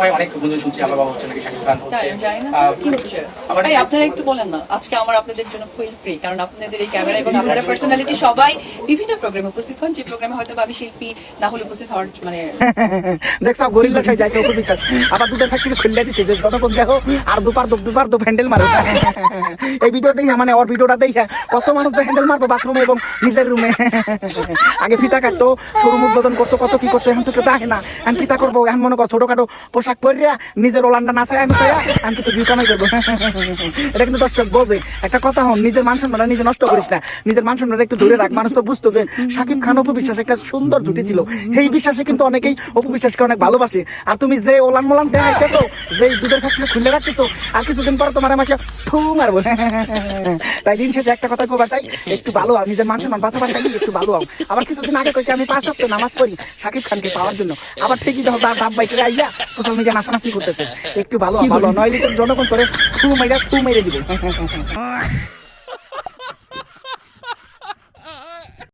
সময় অনেক বন্ধু শুনছি আমার বাবা হচ্ছে নাকি শাকিব খান হচ্ছে। তাই, আমি জানি না। আহ, তো কি হচ্ছে? ভাই আপনারা একটু বলেন না আজকে আমার আপনাদের জন্য ফুল ফ্রি কারণ আপনাদের এই ক্যামেরা এবং আপনারা পার্সোনালিটি সবাই বিভিন্ন প্রোগ্রামে উপস্থিত হন। যে প্রোগ্রামে হয়তো আমি শিল্পী না হলে উপস্থিত হওয়ার মানে দেখছ গরিল্লা সাই যাইছে বিশ্বাস আবার দুটো ফ্যাক্টরি খুললে দিচ্ছে যে দেখো আর দুপার দুপ দুপার দুপ হ্যান্ডেল মারো। এই ভিডিও দেখা মানে ওর ভিডিওটা দেখা কত মানুষ হ্যান্ডেল মারবো বাথরুমে এবং নিজের রুমে আগে ফিতা কাটতো শোরুম উদ্বোধন করতো কত কি করতো এখন তো কেউ দেখে না। আমি ফিতা করব এখন মনে কর ছোটখাটো পোশাক পরিয়া নিজের ওলানটা নাচায় আমি চাই, আমি কিছু ভিউ কামাই করব। এটা কিন্তু দর্শক বোঝে একটা কথা হন, নিজের মান সম্মান নিজে নষ্ট করিস না। নিজের মান সম্মান একটু দূরে রাখ, মানুষ তো বুঝতো যে সাকিব খান অপু একটা সুন্দর জুটি ছিল। এই বিশ্বাসে কিন্তু অনেকেই অপু অনেক ভালোবাসে। আর তুমি যে ওলান মোলান দেখাইতেছো যে দুধের ফ্যাক্টরি খুলে রাখতেছো, আর কিছুদিন পরে তোমার আমাকে থু মারবো। তাই দিন শেষে একটা কথা কবার চাই, একটু ভালো হও, নিজের মান সম্মান বাঁচাবার চাই, একটু ভালো হও। আবার কিছুদিন আগে কইতে আমি পাঁচ সপ্তাহ নামাজ পড়ি সাকিব খানকে পাওয়ার জন্য। আবার ঠিকই দেখো তার বাপ বাইকে আইয়া সোশ্যাল মিডিয়া নাচানাচি করতেছে। একটু ভালো ভালো নয় নইলে জনগণ করে থু মেরে থু মেরে দিবে।